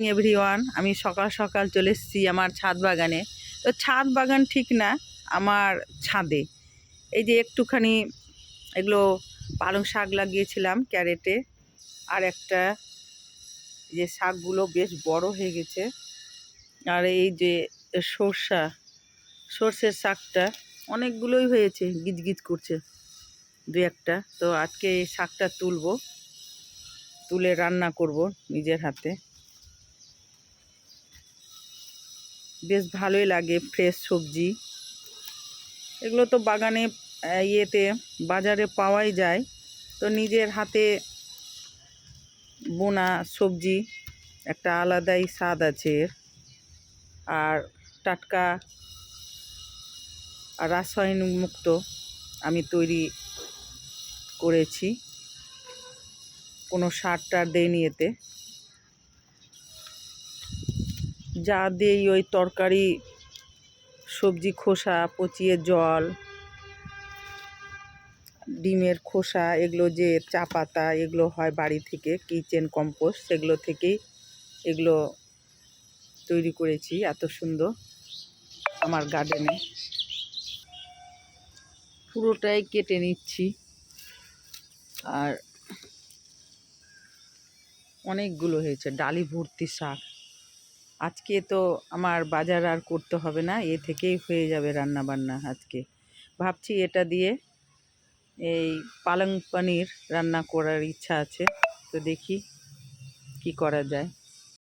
Everyone আমি সকাল সকাল চলে এসেছি আমার ছাদ বাগানে। তো ছাদ বাগান ঠিক না, আমার ছাদে। এই যে একটুখানি এগুলো পালং শাক লাগিয়েছিলাম ক্যারেটে, আর একটা যে শাকগুলো বেশ বড় হয়ে গেছে। আর এই যে সর্ষা, সর্ষের শাকটা অনেকগুলোই হয়েছে, গিজগিজ করছে দু একটা। তো আজকে এই শাকটা তুলবো, তুলে রান্না করব নিজের হাতে। বেশ ভালোই লাগে ফ্রেশ সবজি। এগুলো তো বাগানে ইয়েতে, বাজারে পাওয়াই যায়। তো নিজের হাতে বোনা সবজি একটা আলাদাই স্বাদ আছে এর। আর টাটকা আর রাসায়নিক মুক্ত আমি তৈরি করেছি। কোনো সার টার দেয়নি এতে। যা দেই ওই তরকারি, সবজি খোসা, পচিয়ে জল, ডিমের খোসা, এগুলো যে চা পাতা, এগুলো হয় বাড়ি থেকে, কিচেন কম্পোস্ট, সেগুলো থেকেই এগুলো তৈরি করেছি, এত সুন্দর আমার গার্ডেনে। পুরোটাই কেটে নিচ্ছি। আর অনেকগুলো হয়েছে, ডালি ভর্তি শাক। আজকে তো আমার বাজার আর করতে হবে না, এ থেকেই হয়ে যাবে রান্না বান্না আজকে। ভাবছি এটা দিয়ে এই পালং পনির রান্না করার ইচ্ছা আছে, তো দেখি কি করা যায়।